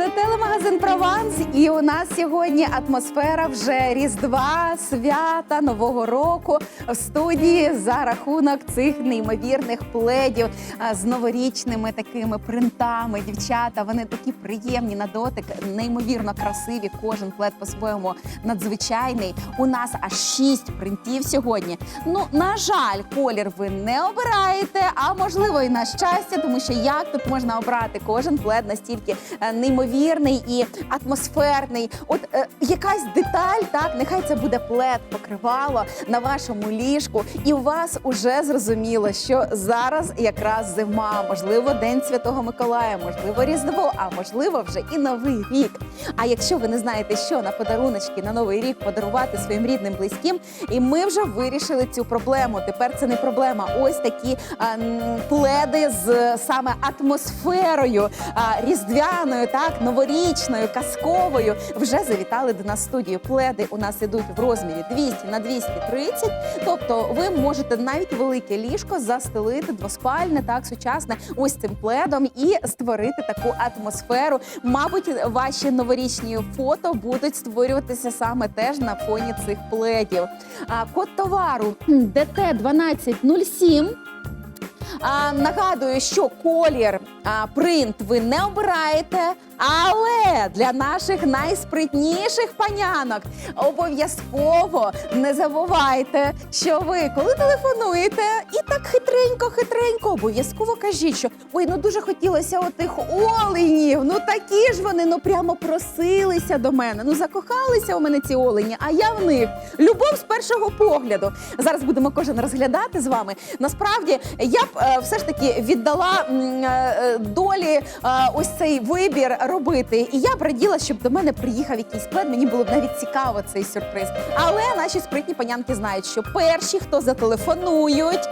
Це телемагазин Прованс, і у нас сьогодні атмосфера вже Різдва, свята, Нового року в студії за рахунок цих неймовірних пледів з новорічними такими принтами. Дівчата, вони такі приємні на дотик, неймовірно красиві. Кожен плед по-своєму надзвичайний. У нас аж шість принтів сьогодні. Ну, на жаль, колір ви не обираєте, а можливо і на щастя, тому що як тут можна обрати кожен плед настільки е, неймовірний і атмосферний. От е, якась деталь, так, нехай це буде плед, покривало на вашому ліжку, і у вас уже зрозуміло, що зараз якраз зима, можливо, День Святого Миколая, можливо, Різдво, а можливо, вже і Новий рік. А якщо ви не знаєте, що на подаруночки на новий рік подарувати своїм рідним близьким, і ми вже вирішили цю проблему. Тепер це не проблема. Ось такі а, пледи з саме атмосферою а, різдвяною, так новорічною, казковою. Вже завітали до нас в студію. Пледи у нас ідуть в розмірі 200 на 230. Тобто, ви можете навіть велике ліжко застелити двоспальне, так сучасне, ось цим пледом і створити таку атмосферу. Мабуть, ваші новорічні фото будуть створюватися саме теж на фоні цих пледів. А, код товару ДТ 1207. А, нагадую, що колір а, принт ви не обираєте, але для наших найспритніших панянок обов'язково не забувайте, що ви, коли телефонуєте, і так хитренько, хитренько, обов'язково кажіть, що ой, ну дуже хотілося отих оленів. Ну такі ж вони, ну прямо просилися до мене. Ну закохалися у мене ці олені, а я в них. Любов з першого погляду. Зараз будемо кожен розглядати з вами. Насправді я б е, все ж таки віддала е, е, долі е, ось цей вибір робити. І я б раділа, щоб до мене приїхав якийсь плед. Мені було б навіть цікаво цей сюрприз. Але наші спритні панянки знають, що перші, хто зателефонують,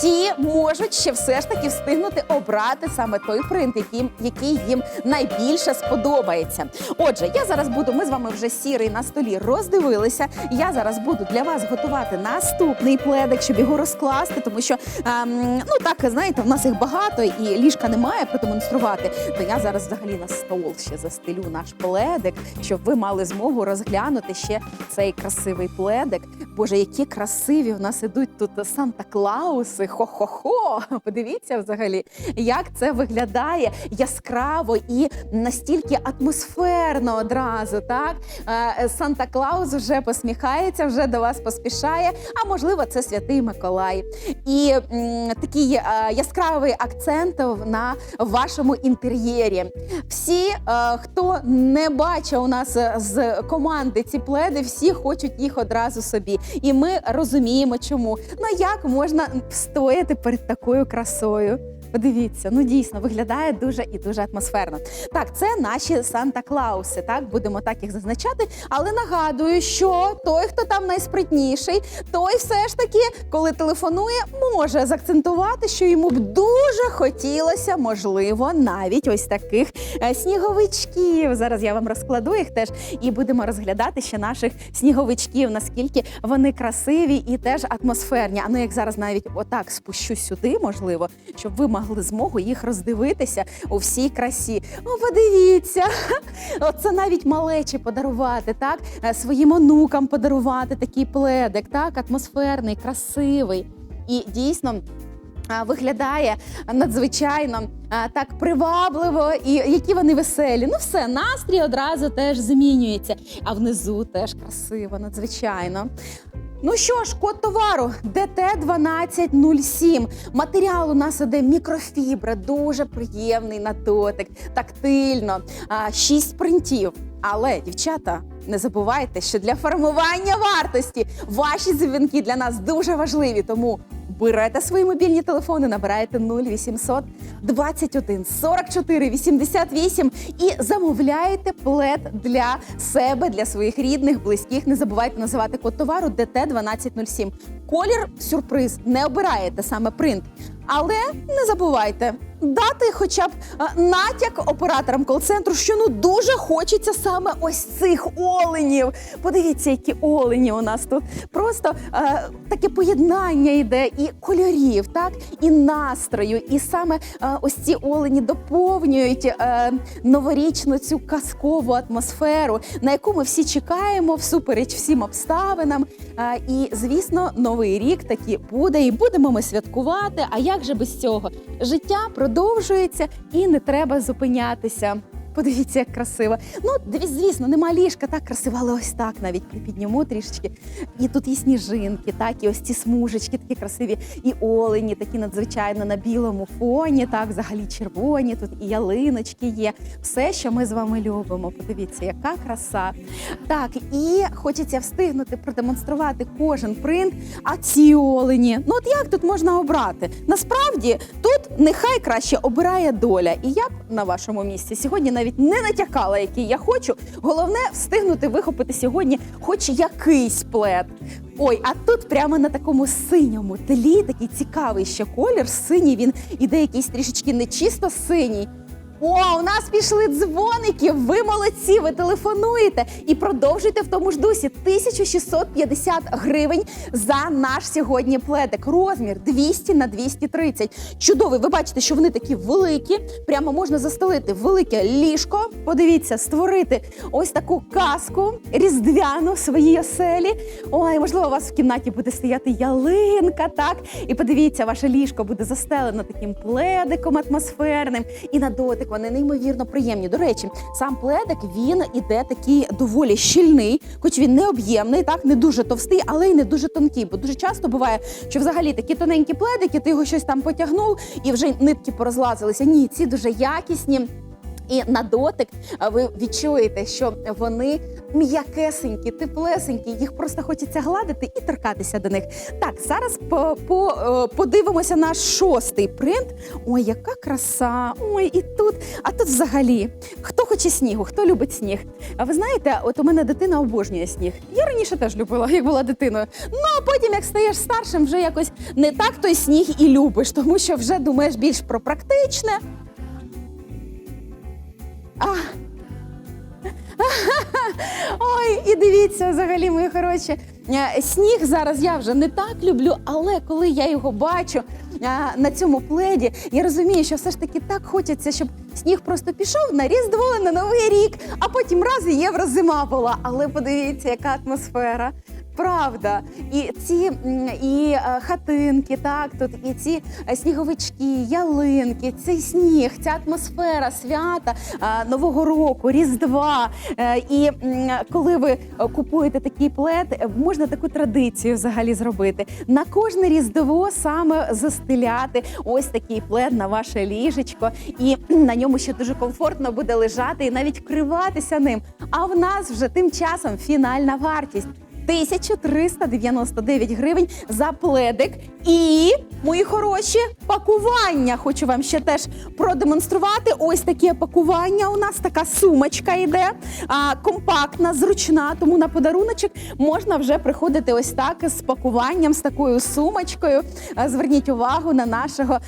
ті можуть ще все ж таки встигнути обрати саме той принт, який, який їм найбільше сподобається. Отже, я зараз буду. Ми з вами вже сірий на столі роздивилися. Я зараз буду для вас готувати наступний пледик, щоб його розкласти, тому що ем, ну так знаєте, в нас їх багато і ліжка немає продемонструвати. То я зараз взагалі на стол ще застелю наш пледик, щоб ви мали змогу розглянути ще цей красивий пледик. Боже, які красиві у нас ідуть тут Санта-Клауси. Хо-хо-хо. Подивіться взагалі, як це виглядає яскраво і настільки атмосферно одразу. Так Е, Санта-Клаус вже посміхається, вже до вас поспішає. А можливо, це святий Миколай. І м, такий е, яскравий акцент на вашому інтер'єрі. Всі, е, хто не бачив у нас е, з команди ці пледи, всі хочуть їх одразу собі. І ми розуміємо, чому. Ну як можна встояти перед такою красою? Подивіться, ну дійсно виглядає дуже і дуже атмосферно. Так, це наші Санта-Клауси. Так, будемо так їх зазначати. Але нагадую, що той, хто там найспритніший, той все ж таки, коли телефонує, може заакцентувати, що йому б дуже хотілося, можливо, навіть ось таких е, сніговичків. Зараз я вам розкладу їх теж і будемо розглядати ще наших сніговичків, наскільки вони красиві і теж атмосферні. А ну як зараз навіть отак спущу сюди, можливо, щоб ви мали змогу їх роздивитися у всій красі. О, подивіться, Оце навіть малечі подарувати, так Е, своїм онукам подарувати такий пледик, так атмосферний, красивий і дійсно. Виглядає надзвичайно так привабливо, і які вони веселі. Ну все, настрій одразу теж змінюється. А внизу теж красиво, надзвичайно. Ну що ж, код товару ДТ 1207. Матеріал у нас іде мікрофібра, дуже приємний на дотик, тактильно, шість принтів. Але, дівчата, не забувайте, що для формування вартості ваші дзвінки для нас дуже важливі. Тому берете свої мобільні телефони, набираєте 0800 21 44 88 і замовляєте плед для себе, для своїх рідних, близьких. Не забувайте називати код товару ДТ 1207. Колір сюрприз не обираєте саме принт. Але не забувайте, дати хоча б е, натяк операторам кол-центру, що ну дуже хочеться саме ось цих оленів. Подивіться, які олені у нас тут. Просто е, таке поєднання йде і кольорів, так, і настрою. І саме е, ось ці олені доповнюють е, новорічну цю казкову атмосферу, на яку ми всі чекаємо всупереч всім обставинам. Е, і звісно, новий рік таки буде, і будемо ми святкувати. А як же без цього? Життя продовжується і не треба зупинятися. Подивіться, як красиво. Ну, звісно, нема ліжка, так красиво, але ось так навіть припідніму трішечки. І тут є сніжинки, так, і ось ці смужечки такі красиві, і олені, такі надзвичайно на білому фоні, так, взагалі червоні, тут і ялиночки є. Все, що ми з вами любимо. Подивіться, яка краса. Так, і хочеться встигнути продемонструвати кожен принт. А ці олені, ну от як тут можна обрати? Насправді тут нехай краще обирає доля. І я б на вашому місці сьогодні навіть не натякала, який я хочу. Головне встигнути вихопити сьогодні хоч якийсь плед. Ой, а тут прямо на такому синьому тлі такий цікавий ще колір. Синій він іде якийсь трішечки не чисто синій. О, у нас пішли дзвоники. Ви молодці, ви телефонуєте і продовжуйте в тому ж дусі. 1650 гривень за наш сьогодні пледик. Розмір 200 на 230. Чудовий. Ви бачите, що вони такі великі. Прямо можна застелити велике ліжко. Подивіться, створити ось таку казку різдвяну в своїй оселі. Ой, можливо, у вас в кімнаті буде стояти ялинка, так? І подивіться, ваше ліжко буде застелено таким пледиком атмосферним. І на дотик вони неймовірно приємні. До речі, сам пледик він іде такий доволі щільний, хоч він не об'ємний, так не дуже товстий, але й не дуже тонкий. Бо дуже часто буває, що взагалі такі тоненькі пледики, ти його щось там потягнув і вже нитки порозлазилися. Ні, ці дуже якісні. І на дотик ви відчуєте, що вони м'якесенькі, теплесенькі, їх просто хочеться гладити і торкатися до них. Так, зараз по, по, подивимося наш шостий принт. Ой, яка краса! Ой, і тут, а тут взагалі. Хто хоче снігу, хто любить сніг? А ви знаєте, от у мене дитина обожнює сніг. Я раніше теж любила, як була дитиною. Ну а потім, як стаєш старшим, вже якось не так той сніг і любиш, тому що вже думаєш більш про практичне. А. Ой, і дивіться, взагалі, мої хороші. е, Сніг зараз я вже не так люблю, але коли я його бачу е, на цьому пледі, я розумію, що все ж таки так хочеться, щоб сніг просто пішов на Різдво, на Новий рік, а потім раз і єврозима була. Але подивіться, яка атмосфера. Правда, і ці і е, хатинки, так тут і ці е, сніговички, ялинки, цей сніг, ця атмосфера свята е, Нового року, Різдва. І коли ви купуєте такий плед, можна таку традицію взагалі зробити. На кожне різдво саме застеляти ось такий плед на ваше ліжечко, і на ньому ще дуже комфортно буде лежати і навіть вкриватися ним. А в нас вже тим часом фінальна вартість. 1399 гривень за пледик. І, мої хороші, пакування. Хочу вам ще теж продемонструвати. Ось таке пакування. У нас така сумочка йде, а, компактна, зручна. Тому на подаруночок можна вже приходити ось так з пакуванням, з такою сумочкою. Зверніть увагу на нашого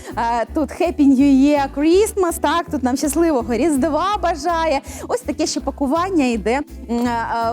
тут Happy New Year Christmas. Так, тут нам щасливого Різдва бажає. Ось таке ще пакування йде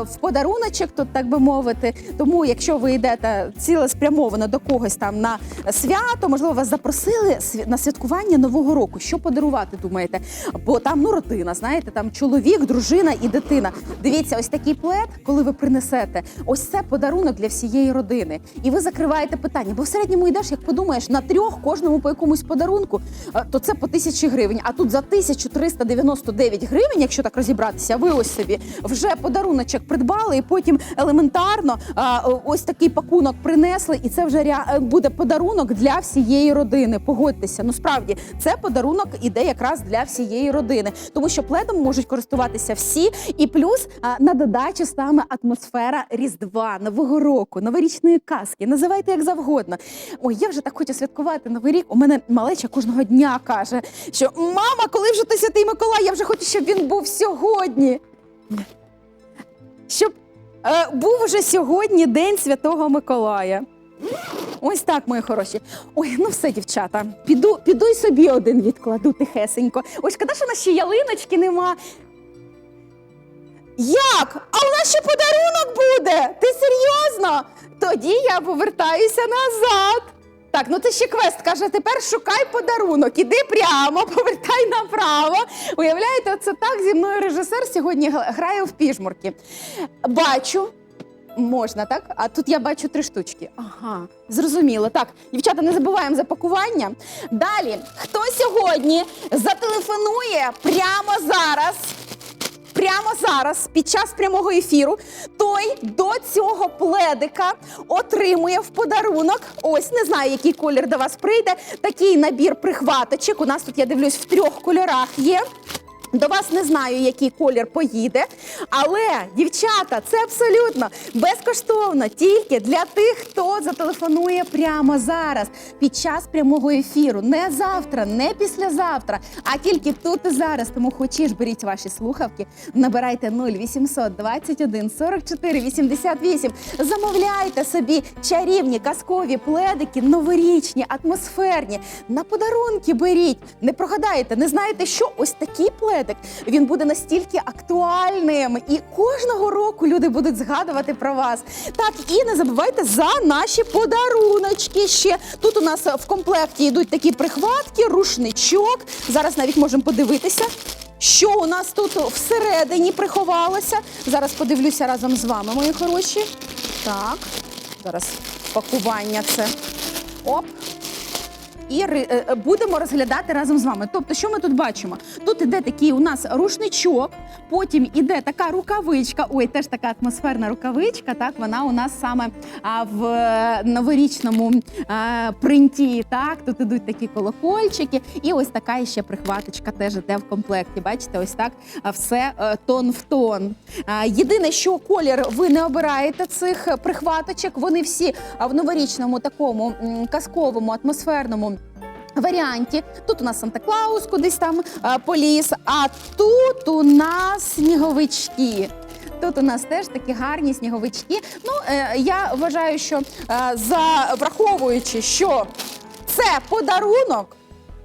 в подаруночок, тут так би мовити. Тому, якщо ви йдете цілеспрямовано до когось там на свято, можливо, вас запросили на святкування Нового року. Що подарувати, думаєте? Бо там ну родина, знаєте, там чоловік, дружина і дитина. Дивіться, ось такий плед, коли ви принесете, ось це подарунок для всієї родини. І ви закриваєте питання. Бо в середньому йдеш, як подумаєш, на трьох кожному по якомусь подарунку, е, то це по тисячі гривень. А тут за 1399 гривень, якщо так розібратися, ви ось собі вже подаруночок придбали, і потім елементарно а, ось такий пакунок принесли, і це вже е, буде подарунок для всієї родини. Погодьтеся, ну справді це подарунок іде якраз для всієї родини, тому що пледом можуть користуватися всі, і плюс на додачу саме атмосфера Різдва, Нового року, новорічної казки. Називайте як завгодно. Ой, я вже так хочу святкувати Новий рік. У мене малеча кожного дня каже, що мама, коли вже ти святий Миколай, я вже хочу, щоб він був сьогодні. Щоб е, був уже сьогодні День Святого Миколая. Ось так, мої хороші. Ой, ну все, дівчата. Піду, піду й собі один відкладу тихесенько. Ой, шкода, що у нас ще ялиночки нема. Як? А у нас ще подарунок буде? Ти серйозно? Тоді я повертаюся назад. Так, ну це ще квест каже, тепер шукай подарунок. Іди прямо, повертай направо. Уявляєте, це так зі мною режисер сьогодні грає в піжмурки. Бачу, Можна, так? А тут я бачу три штучки. Ага, зрозуміло. Так, дівчата, не забуваємо за пакування. Далі, хто сьогодні зателефонує прямо зараз? Прямо зараз, під час прямого ефіру, той до цього пледика отримує в подарунок. Ось не знаю, який колір до вас прийде. Такий набір прихваточок. У нас тут я дивлюсь в трьох кольорах є. До вас не знаю, який колір поїде, але дівчата, це абсолютно безкоштовно тільки для тих, хто зателефонує прямо зараз під час прямого ефіру. Не завтра, не післязавтра, а тільки тут і зараз. Тому хочеш беріть ваші слухавки, набирайте 0800 21 44 88. Замовляйте собі чарівні казкові пледики, новорічні, атмосферні. На подарунки беріть. Не прогадаєте, не знаєте, що ось такий пледик. Він буде настільки актуальним, і кожного року люди будуть згадувати про вас. Так, і не забувайте за наші подаруночки. Ще тут у нас в комплекті йдуть такі прихватки, рушничок. Зараз навіть можемо подивитися. Що у нас тут всередині приховалося? Зараз подивлюся разом з вами, мої хороші. Так, зараз пакування це. Оп. І е, е, будемо розглядати разом з вами. Тобто, що ми тут бачимо? Тут іде такий у нас рушничок, потім іде така рукавичка. Ой, теж така атмосферна рукавичка. Так, вона у нас саме в е, новорічному принті. Так, тут ідуть такі колокольчики, і ось така ще прихваточка теж іде в комплекті. Бачите, ось так все тон в тон. Єдине, що колір ви не обираєте цих прихваточок. Вони всі в новорічному такому казковому атмосферному. Варіанті тут у нас Санта Клаус кудись там а, поліз, а тут у нас сніговички. Тут у нас теж такі гарні сніговички. Ну е, я вважаю, що е, за враховуючи, що це подарунок,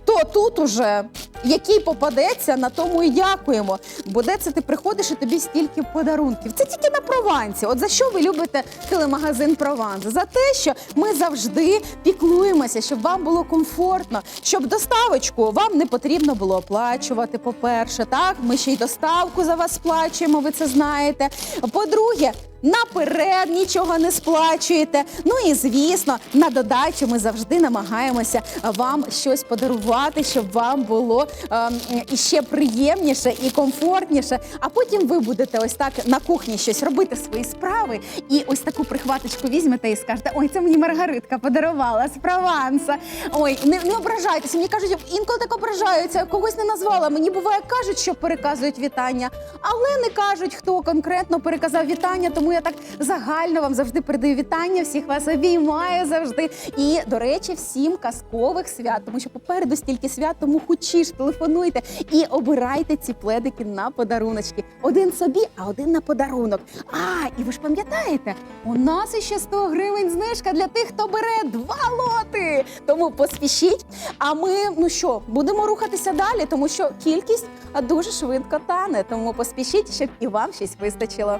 то тут уже який попадеться, на тому і дякуємо. Бо де це ти приходиш і тобі стільки подарунків? Це тільки на Провансі. От за що ви любите телемагазин Прованс? За те, що ми завжди піклуємося, щоб вам було комфортно, щоб доставочку вам не потрібно було оплачувати. По-перше, так ми ще й доставку за вас сплачуємо. Ви це знаєте. По-друге. Наперед нічого не сплачуєте. Ну і звісно, на додачу ми завжди намагаємося вам щось подарувати, щоб вам було ем, іще приємніше і комфортніше. А потім ви будете ось так на кухні щось робити свої справи, і ось таку прихваточку візьмете і скажете: ой, це мені Маргаритка подарувала з Прованса. Ой, не, не ображайтеся. Мені кажуть, інколи так ображаються, когось не назвала. Мені буває, кажуть, що переказують вітання, але не кажуть, хто конкретно переказав вітання. Тому я так загально вам завжди передаю вітання. Всіх вас обіймаю завжди. І до речі, всім казкових свят, тому що попереду стільки свят, тому хочеш, телефонуйте і обирайте ці пледики на подаруночки. Один собі, а один на подарунок. А, і ви ж пам'ятаєте, у нас іще 100 гривень знижка для тих, хто бере два лоти. Тому поспішіть. А ми, ну що, будемо рухатися далі, тому що кількість дуже швидко тане. Тому поспішіть, щоб і вам щось вистачило.